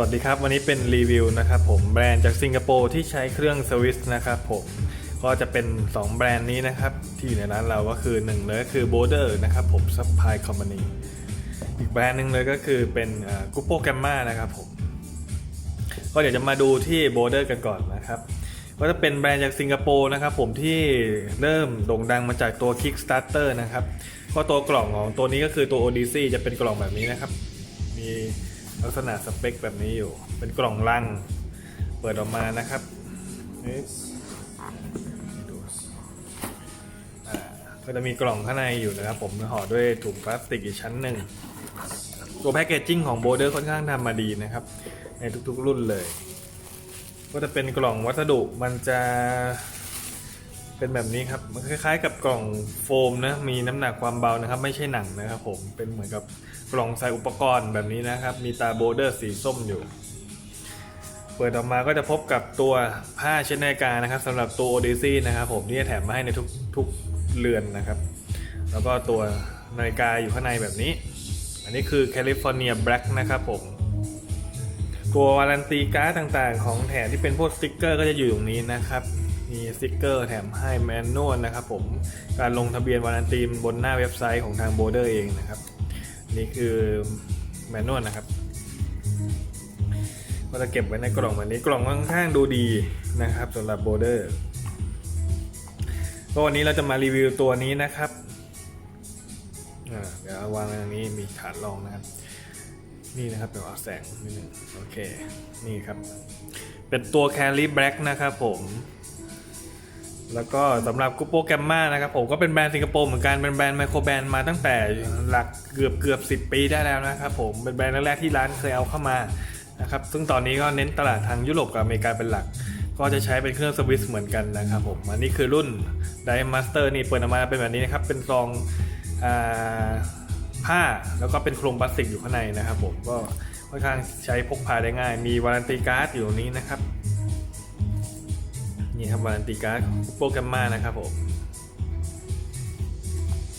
วัสดีครับ วันนี้เป็นรีวิวนะครับผมแบรนด์จากสิงคโปร์ที่ใช้เครื่องสวิสนะครับผมก็จะเป็น 2 แบรนด์นี้นะครับ ที่อยู่ในร้านเราก็คือ1เลยก็คือ b o r d e r นะครับผม Supply Company อีกแบรนด์หนึ่งเลยก็คือเป็นกุปโปแกมมานะครับผมก็เดี๋ยวจะมาดูที่ b o r d e r กันก่อนนะครับก็จะเป็นแบรนด์จากสิงคโปร์นะครับผมที่เริ่มโด่งดังมาจากตัว Kickstarter นะครับก็ตัวกล่องของตัวนี้ก็คือตัว Odyssey จะเป็นกล่องแบบนี้นะครับ มี ลักษณะสเปคแบบนี้อยู่ เป็นกล่องลัง เปิดออกมานะครับนี่ดูอ่าก็จะมีกล่องข้างในอยู่นะครับ ผมห่อด้วยถุงพลาสติกอีกชั้นหนึ่ง ตัวแพคเกจจิ้งของโบเดอร์ค่อนข้างทำมาดีนะครับ ในทุกๆรุ่นเลย ก็จะเป็นกล่องวัสดุมันจะเป็นแบบนี้ครับ มันคล้ายๆ กับกล่องโฟมนะ มีน้ำหนักความเบานะครับ ไม่ใช่หนังนะครับผม เป็นเหมือนกับ กล่องใส่อุปกรณ์แบบนี้นะครับ มีตาโบเดอร์สีส้มอยู่ เปิดออกมาก็จะพบกับตัวผ้าเช็ดนาฬิกานะครับสำหรับตัว Odyssey นะครับ ผมที่แถมมาให้ในทุกทุกเรือนนะครับ แล้วก็ตัวนาฬิกาอยู่ข้างในแบบนี้ อันนี้คือ California Black นะครับผมตัววารันตีการ์ดต่างๆ ของแถมที่เป็นพวกสติกเกอร์ก็จะอยู่ตรงนี้นะครับ มีสติกเกอร์แถมให้แมนนวลนะครับผม การลงทะเบียนวารันตีบนหน้าเว็บไซต์ของทางโบเดอร์เองนะครับ นี่คือแมนนวลนะครับก็จะเก็บไว้ในกล่องแบบนี้กล่องค่อนข้างดูดีนะครับสำหรับโบเดอร์ก็วันนี้เราจะมารีวิวตัวนี้นะครับเดี๋ยววางตรงนี้มีฐานรองนะครับ นี่นะครับเดี๋ยวเอาแสงนิดนึงโอเค นี่ครับ เป็นตัว Carry Black นะครับผม แล้วก็สำหรับกุปโปแกรมมานะครับผมก็เป็นแบรนด์สิงคโปร์เหมือนกันเป็นแบรนด์ไมโครแบรนด์มาตั้งแต่หลักเกือบเกือบสิปีได้แล้วนะครับผมเป็นแบรนด์แรกๆที่ร้านเคยเอาเข้ามานะครับซึ่งตอนนี้ก็เน้นตลาดทางยุโรปกับอเมริกาเป็นหลัก ก็จะใช้เป็นเครื่องสวิสเหมือนกันนะครับผมอันนี้คือรุ่น d i m a s t e r นี่เปิดออกมาเป็นแบบนี้นะครับเป็นซองอผ้าแล้วก็เป็นโครงพลาสติกอยู่ข้างในนะครับผมก็ค่อนข้างใช้พกพาได้ง่าย มีวารันตีการ์ดอยู่นี้นะครับ นี่ครับวารันตีการ์ดโปรแกรมมานะครับผม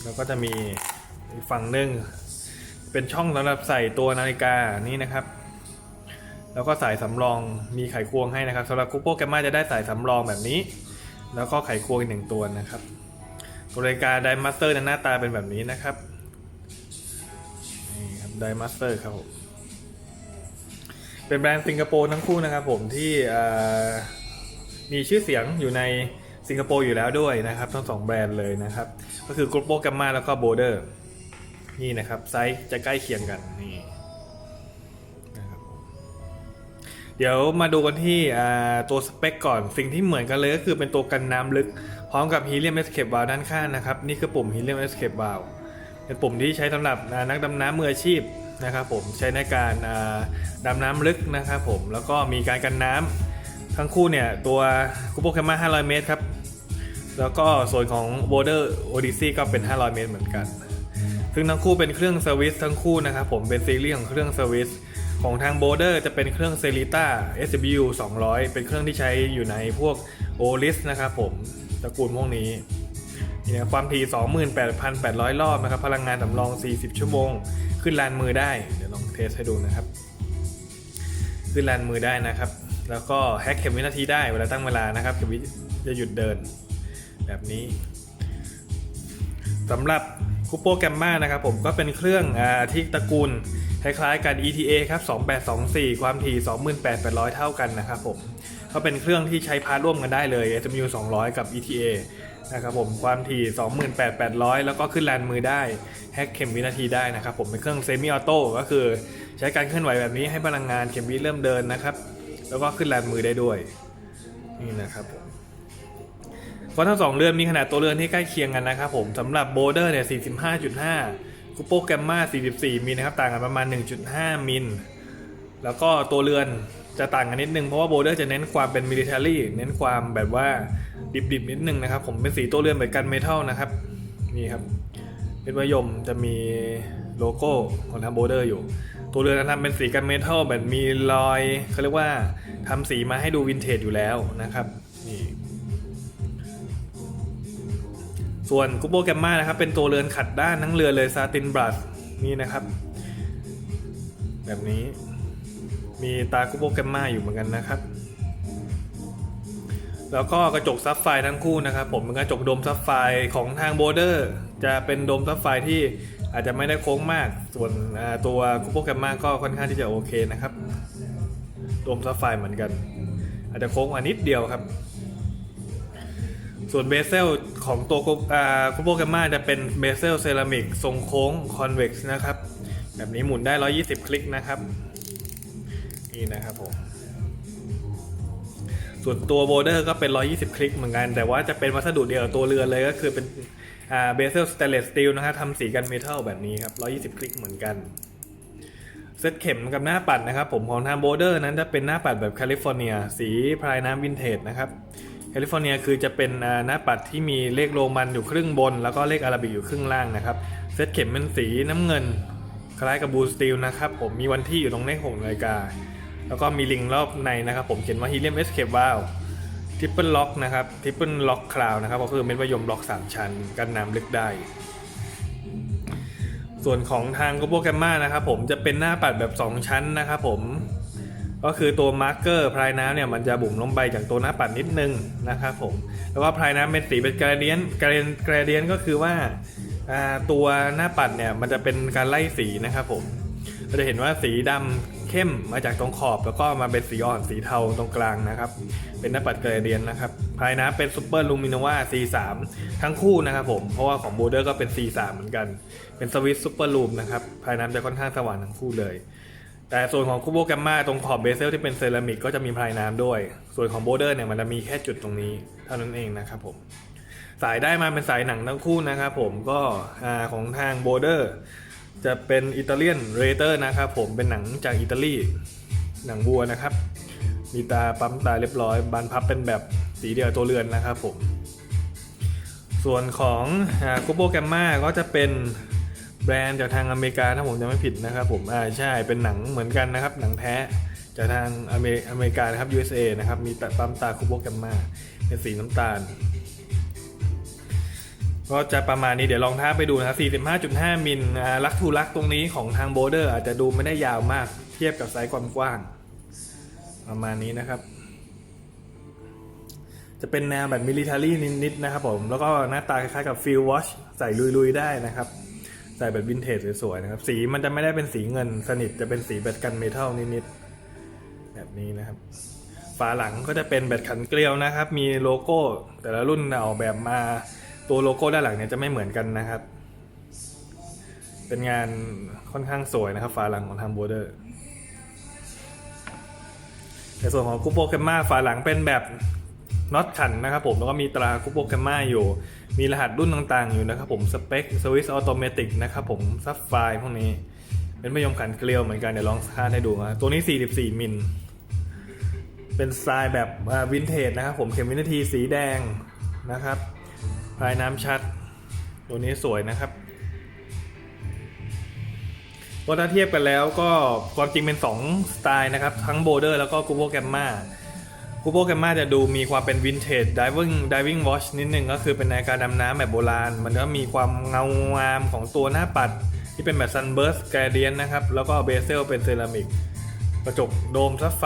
แล้วก็จะมีฝั่งหนึ่งเป็นช่องสำหรับใส่ตัวนาฬิกานี่นะครับ แล้วก็สายสำรองมีไขควงให้นะครับสำหรับคุปโปแกรมมาจะได้สายสำรองแบบนี้ แล้วก็ไขควงอีกหนึ่งตัวนะครับตัวนาฬิกาไดมาสเตอร์หน้าตาเป็นแบบนี้นะครับนี่ครับไดมาสเตอร์ครับผมเป็นแบรนด์สิงคโปร์ทั้งคู่นะครับผมที่อ่า มีชื่อเสียงอยู่ในสิงคโปร์อยู่แล้วด้วยนะครับทั้งสองแบรนด์เลยนะครับ ก็คือกรุ๊ปโปแกมมาแล้วก็โบเดอร์นี่นะครับไซส์จะใกล้เคียงกันนี่นะครับเดี๋ยวมาดูกันที่ตัวสเปคก่อนสิ่งที่เหมือนกันเลยก็คือเป็นตัวกันน้ำลึก พร้อมกับ Helium Escape Valve ด้านข้างนะครับ นี่คือปุ่ม Helium Escape Valve เป็นปุ่มที่ใช้สำหรับนักดำน้ำมืออาชีพนะครับผมใช้ในการดำน้ำลึกนะครับผมแล้วก็มีการกันน้ำ ทั้งคู่เนี่ย ตัวคุโปแคมมา500 เมตรครับ แล้วก็ส่วนของ Border Odyssey ก็เป็น 500 เมตรเหมือนกัน ซึ่งทั้งคู่เป็นเครื่องเซอร์วิสทั้งคู่นะครับผมเป็นซีรีส์ของเครื่องเซอร์วิสของทาง Border จะเป็นเครื่อง c e l i t a SW 200 เป็นเครื่องที่ใช้อยู่ในพวก Oris นะครับผมตระกูลพวกนี้นี่นะความถี่ 28,800 รอบนะครับ พลังงานสำรอง 40 ชั่วโมง ขึ้นลานมือได้ เดี๋ยวลองเทสให้ดูนะครับ ขึ้นลานมือได้นะครับ แล้วก็แฮกเข็มวินาทีได้เวลาตั้งเวลานะครับเข็มวิจะหยุดเดิน แบบนี้สำหรับคูโปแกรมมานะครับผมก็เป็นเครื่องอที่ตระกูลคล้ายๆกัน ETA ครับ 2824 ความถี่ 28,800 เท่ากันนะครับผมก็เป็นเครื่องที่ใช้พาร์ทร่วมกันได้เลย SMU 200 กับ ETA นะครับผมความถี่ 28,800 แล้วก็ขึ้นแลนมือได้ แฮกเข็มวินาทีได้นะครับผมเป็นเครื่องเซมิออโต้ก็คือใช้การเคลื่อนไหวแบบนี้ให้พลังงานเข็มวิเริ่มเดินนะครับ แล้วก็ขึ้นแลนมือได้ด้วยนี่นะครับผมเพราะทั้งสองเรือนมีขนาดตัวเรือนที่ใกล้เคียงกันนะครับผมสำหรับโบเดอร์เนี่ย 45.5คุปโปแกมมา44 มิลนะครับ ต่างกันประมาณ 1.5 มิล แล้วก็ตัวเรือนจะต่างกันนิดนึง เพราะว่าโบเดอร์จะเน้นความเป็นมิลิเ a อรี่เน้นความแบบว่าดิบๆนิดนึงนะครับ ผมเป็นสีตัวเรือนเหมือนกันเมทัลนะครับนี่ครับเป็นมะยมจะมี โลโก้ของทางโบเดอร์อยู่ ตัวเรือนทำเป็นสีกันเมทัลแบบมีรอยเขาเรียกว่าทำสีมาให้ดูวินเทจอยู่แล้วนะครับนี่ส่วนกุโปแกมมานะครับเป็นตัวเรือนขัดด้านทั้งเรือเลยซาตินบรัสนี่นะครับ แบบนี้มีตาคุโบแกมมาอยู่เหมือนกันนะครับแล้วก็กระจกซับไฟทั้งคู่นะครับผมเป็นกระจกโดมซับไฟของทางโบเดอร์ จะเป็นโดมซับไฟที่ อาจจะไม่ได้โค้งมาก ส่วนตัวคุโบแกมมาก็ค่อนข้างที่จะโอเคนะครับโดมซับไฟร์เหมือนกัน อาจจะโค้งมานิดเดียวครับ ส่วนเบเซลของตัวคุโบแกมมาจะเป็นเบเซลเซรามิกทรงโค้งคอนเวกซ์นะครับ แบบนี้หมุนได้ 120 คลิกนะครับ นี่นะครับผมส่วนตัวโบเดอร์ก็เป็น 120 คลิกเหมือนกัน แต่ว่าจะเป็นวัสดุเดียวกับตัวเรือนเลยก็คือเป็น เบเซลสเตเลสสตีลนะครับทำสีกันเมทัลแบบนี้ครับ 120 คลิกเหมือนกัน เซตเข็มกับหน้าปัดนะครับ ผมของทางโบเดอร์นั้นจะเป็นหน้าปัดแบบแคลิฟอร์เนีย สีพรายน้ำวินเทจนะครับแคลิฟอร์เนียคือจะเป็นหน้าปัดที่มีเลขโรมันอยู่ครึ่งบน แล้วก็เลขอาราบิกอยู่ครึ่งล่างนะครับ เซตเข็มเป็นสีน้ำเงิน คล้ายกับบูสตีลนะครับผมมีวันที่อยู่ตรงเลขหกนาฬิกาแล้วก็มีลิงรอบในนะครับผมเขียนว่าฮีเลียมเอสเคปวาล ทริปเปิลล็อกนะครับทริปเปิลล็อกคลาวนะครับก็คือเม็ดมะยมล็อก 3 ชั้นกันน้ำลึกได้ ส่วนของทางโกโบแกมมานะครับผมจะเป็นหน้าปัดแบบ 2 ชั้นนะครับผมก็คือตัวมาร์กเกอร์พรายน้ำเนี่ยมันจะบุ๋มลงไปจากตัวหน้าปัดนิดนึงนะครับผมแล้วก็พรายน้ำเป็นสีเป็นกราเดียนกราเดียนกราเดียนก็คือว่าอ่าตัวหน้าปัดเนี่ยมันจะเป็นการไล่สีนะครับผม เราจะเห็นว่าสีดำเข้มมาจากตรงขอบ แล้วก็มาเป็นสีอ่อนสีเทาตรงกลางนะครับ เป็นหน้าปัดเกรเดียนนะครับพรายน้ำเป็นซูเปอร์ลูมิโนวา C3 ทั้งคู่นะครับผม เพราะว่าของโบเดอร์ก็เป็น C3 เหมือนกัน เป็นสวิตซูเปอร์ลูมนะครับพรายน้ำจะค่อนข้างสว่างทั้งคู่เลย แต่ส่วนของคูโบแกมมาตรงขอบเบเซลที่เป็นเซรามิกก็จะมีพายน้ำด้วย ส่วนของโบเดอร์เนี่ยมันจะมีแค่จุดตรงนี้เท่านั้นเองนะครับผมสายได้มาเป็นสายหนังทั้งคู่นะครับผมก็อของทางโบเดอร์ จะเป็นอิตาเลียนเรเตอร์นะครับผมเป็นหนังจากอิตาลีหนังวัวนะครับ มีตาปั๊มตาเรียบร้อย บานพับเป็นแบบสีเดียวตัวเรือนนะครับผม ส่วนของคูโบแกมมาก็จะเป็นแบรนด์จากทางอเมริกาถ้าผมจำไม่ผิดนะครับผมอ่าใช่เป็นหนังเหมือนกันนะครับ หนังแท้จากทางอเมอเมริกานะครับ USA นะครับ มีตาปั๊มตาคูโบแกมมาเป็นสีน้ำตาล ก็จะประมาณนี้เดี๋ยวลองท้าไปดูนะครับ 45.5 มิลอ่าลักทูลักตรงนี้ของทางโบเดอร์อาจจะดูไม่ได้ยาวมาก เทียบกับไซส์ความกว้าง ประมาณนี้นะครับ จะเป็นแนวแบบมิลิเ a อรี่นิดๆนะครับผม แล้วก็หน้าตาคล้ายๆกับฟิลวอชใส่ลุยๆได้นะครับ ใส่แบบวินเทจสวยๆนะครับ สีมันจะไม่ได้เป็นสีเงินสนิทจะเป็นสีแบบกันเมทัลนิดๆแบบนี้นะครับฝาหลังก็จะเป็นแบบขันเกลียวนะครับ มีโลโก้ แต่ละรุ่นออกแบบมา ตัวโลโก้ด้านหลังเนี่ยจะไม่เหมือนกันนะครับ เป็นงานค่อนข้างสวยนะครับฝาหลังของทางโบเดอร์ในส่วนของคูโปแกมมาฝาหลังเป็นแบบน็อตขันนะครับผมแล้วก็มีตราคูโปแกมมาอยู่ มีรหัสรุ่นต่างๆอยู่นะครับผมสเปคสวิสออโตเมติกนะครับผมซับไฟพวกนี้เป็นไม่ยมขันเกลียวเหมือนกันเดี๋ยวลองคาดให้ดูนะตัวนี้ 44 มิล เป็นสไตล์แบบวินเทจนะครับผมเข็มวินาทีสีแดงนะครับ พายน้ำชัด ตัวนี้สวยนะครับก็ถ้าเทียบกันแล้วก็ความจริงเป็น 2 สไตล์นะครับ ทั้งโบเดอร์แล้วก็กูโบแกมมากูโบแกมมาจะดูมีความเป็นวินเทจดิวิ่งดิวิ่งวอชนิดนึงก็คือเป็นในกาดำน้ำแบบโบราณ มันก็มีความเงางามของตัวหน้าปัด ที่เป็นแบบซันเบิร์สแกรเดียนนะครับ แล้วก็เบเซลเป็นเซรามิก กระจกโดมซับไฟ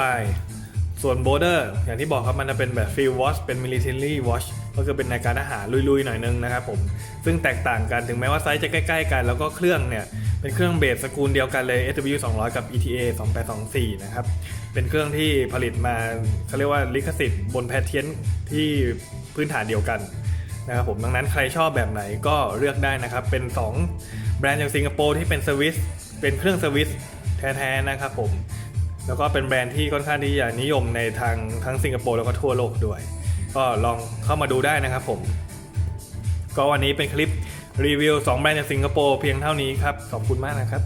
ส่วนโบเดอร์อย่างที่บอกครับมันจะเป็นแบบฟิลวอชเป็นมิลิเทอรี่วอช ก็คือเป็นในการทหารลุยๆหน่อยนึงนะครับผมซึ่งแตกต่างกันถึงแม้ว่าไซส์จะใกล้ๆ กันแล้วก็เครื่องเนี่ยเป็นเครื่องเบสสกูลเดียวกันเลย SW 200 กับ ETA 2824นะครับเป็นเครื่องที่ผลิตมาเขาเรียกว่าลิขสิทธิ์บนแพทเทียนที่พื้นฐานเดียวกันนะครับผมดังนั้นใครชอบแบบไหนก็เลือกได้นะครับเป็น 2 แบรนด์จากสิงคโปร์ที่เป็นสวิสเป็นเครื่องสวิสแท้ๆนะครับผมแล้วก็เป็นแบรนด์ที่ค่อนข้างที่จะนิยมในทางทั้งสิงคโปร์แล้วก็ทั่วโลกด้วย ก็ลองเข้ามาดูได้นะครับผม ก็วันนี้เป็นคลิปรีวิว 2 แบรนด์จากสิงคโปร์เพียงเท่านี้ครับ ขอบคุณมากนะครับ